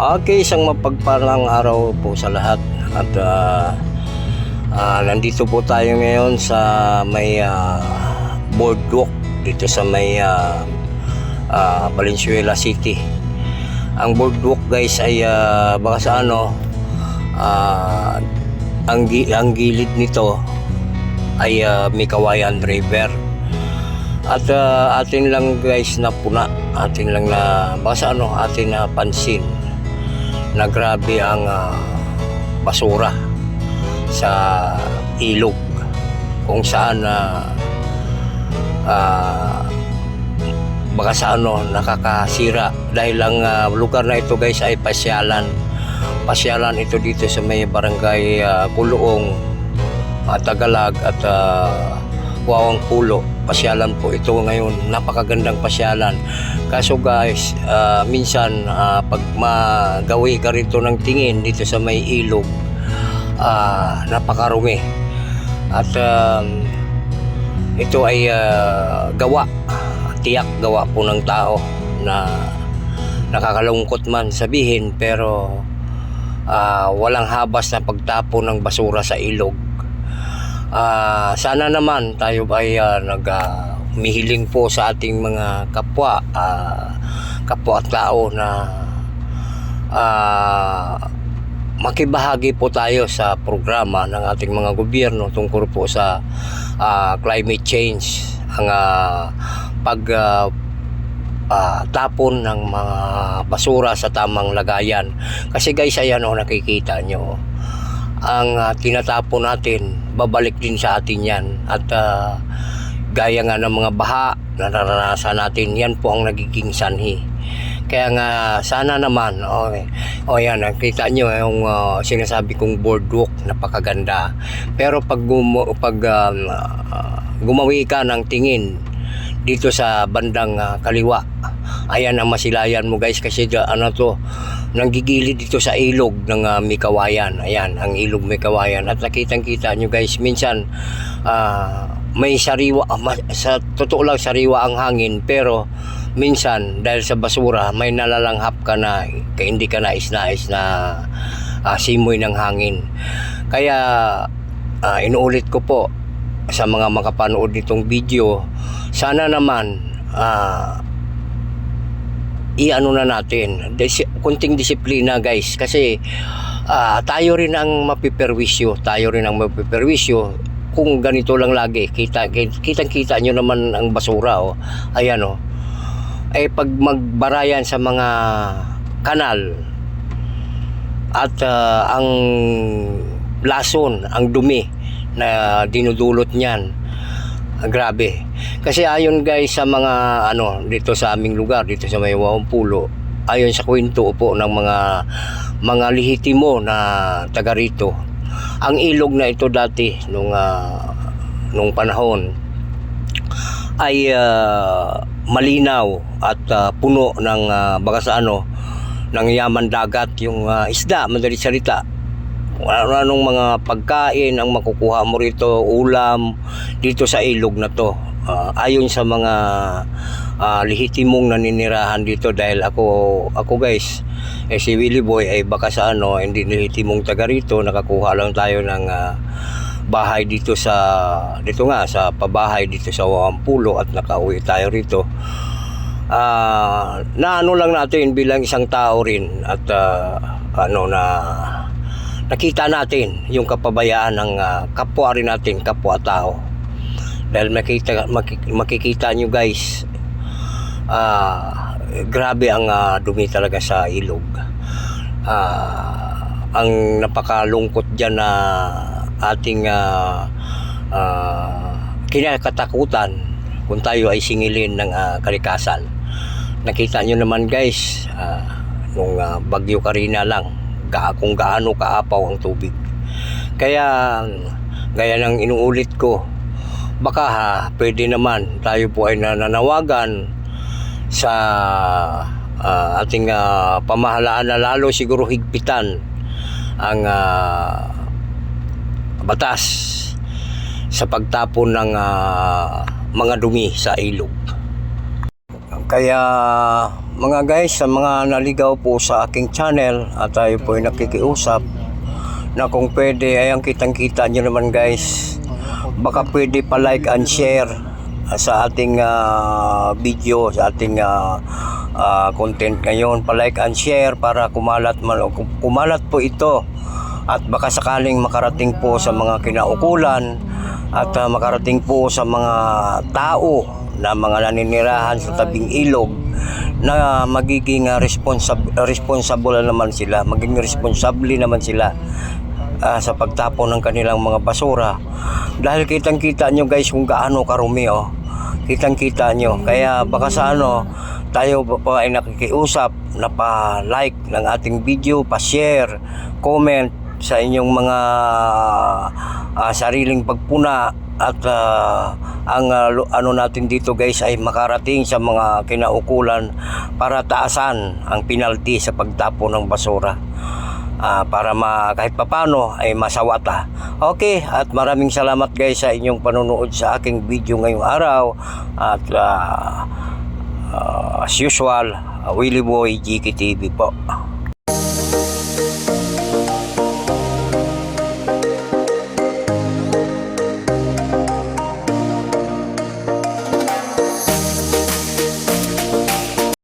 Okay, isang mapagpalang araw po sa lahat at ah, ah, nandito po tayo ngayon sa may ah, boardwalk dito sa may ah, ah, Valenzuela City. Ang boardwalk guys ay ah, baka sa ano ah, ang, ang gilid nito ay ah, may Kawayan River. At ah, atin lang guys na puna, atin lang na baka sa ano, atin na pansin na grabe ang ah, basura sa ilog kung saan na ah, baka sa ano nakakasira. Dahil ang ah, lugar na ito guys ay pasyalan. Pasyalan ito dito sa may barangay ah, Kuloong ah, Tagalag at uh, Wawang Pulo pasyalan po. Ito ngayon napakagandang pasyalan. Kaso guys ah, minsan ah, pag magawi ka rito ng tingin dito sa may ilog ah, napakarumi. At um, ito ay ah, gawa tiyak gawa po ng tao na nakakalungkot man sabihin pero ah, walang habas na pagtapo ng basura sa ilog Ah, sana naman tayo ay ah, nag ah, humihiling po sa ating mga kapwa ah, kapwa tao na ah, makibahagi po tayo sa programa ng ating mga gobyerno tungkol po sa ah, climate change. Ang ah, pag ah, ah, tapon ng mga basura sa tamang lagayan. Kasi guys ayan o nakikita nyo ang ah, tinatapon natin babalik din sa atin yan. At ah, gaya nga ng mga baha na naranasan natin yan po ang nagiging sanhi. Kaya nga sana naman okay. o yan nakita nyo yung ah, sinasabi kong boardwalk napakaganda. Pero pag, gumo, pag um, ah, gumawi ka ng tingin dito sa bandang ah, kaliwa. Ayan ang masilayan mo guys kasi da- ano to nanggigilid dito sa ilog ng uh, Mikawayan. Ayan ang ilog Mikawayan. At nakitang kita nyo guys minsan ah, may sariwa ah, ma- sa totoo lang sariwa ang hangin pero minsan dahil sa basura may nalalanghap ka na kaya hindi ka nais-nais na ah, simoy ng hangin. Kaya ah, inuulit ko po sa mga makapanood nitong video sana naman ah, i-ano na natin. Disi- kunting disiplina guys. Kasi ah, tayo rin ang mapiperwisyo. Tayo rin ang mapiperwisyo. Kung ganito lang lagi kita kitang kita nyo naman ang basura oh. ayan oh. Eh pag magbarayan sa mga kanal at ah, ang lason ang dumi na dinudulot niyan Ah, grabe. Kasi ayon guys sa mga ano dito sa aming lugar dito sa may Pulo, ayon sa kwento po ng mga mga lihitimo na taga rito. Ang ilog na ito dati nung ah, nung panahon ay ah, malinaw at ah, puno ng uh, baka sa ano ng yaman dagat yung ah, isda madali salita ano anong mga pagkain ang makukuha mo rito, ulam dito sa ilog na to. Ah, ayon sa mga ah, lihitimong naninirahan dito dahil ako ako guys eh si Willie Boy ay baka sa ano hindi lihitimong taga rito nakakuha lang tayo ng ah, bahay dito sa dito nga sa pabahay dito sa Wampulo at nakauwi tayo rito ah na ano lang natin bilang isang tao rin at ah, ano na nakita natin yung kapabayaan ng ah, kapwa rin natin, kapwa tao. Dahil makita, maki- makikita nyo guys, ah, grabe ang ah, dumi talaga sa ilog. Ah, ang napakalungkot dyan na ating ah, ah, kinakatakutan kung tayo ay singilin ng ah, kalikasan. Nakita nyo naman guys, ah, nung ah, bagyo Karina lang, ga, kung gaano kaapaw ang tubig. Kaya, gaya ng inuulit ko, baka ha, pwede naman tayo po ay nananawagan sa ah, ating ah, pamahalaan na lalo siguro higpitan ang ah, batas sa pagtapon ng ah, mga dumi sa ilog. Kaya mga guys, sa mga naligaw po sa aking channel at tayo po ay nakikiusap na kung pwede, ayang kitang-kita nyo naman guys, baka pwede pa like and share ah, sa ating ah, video, sa ating ah, ah, content ngayon, pa like and share para kumalat, man, kumalat po ito. At baka sakaling makarating po sa mga kinaukulan at ah, makarating po sa mga tao na mga naninirahan sa tabing ilog na magiging ah, responsab- responsible naman sila, maging responsable naman sila ah, sa pagtapon ng kanilang mga basura. Dahil kitang-kita nyo guys kung gaano karumi oh. Kitang-kita nyo. Kaya baka sa ano, tayo pa ay nakikiusap na pa-like ng ating video, pa-share, comment sa inyong mga ah, sariling pagpuna at ah, ang lu- ano natin dito guys ay makarating sa mga kinaukulan para taasan ang penalty sa pagtapon ng basura. Ah, para ma, kahit papano ay masawata. Okay, at maraming salamat guys sa inyong panonood sa aking video ngayong araw. At ah, ah, as usual, uh, Willie Boy GKTV po.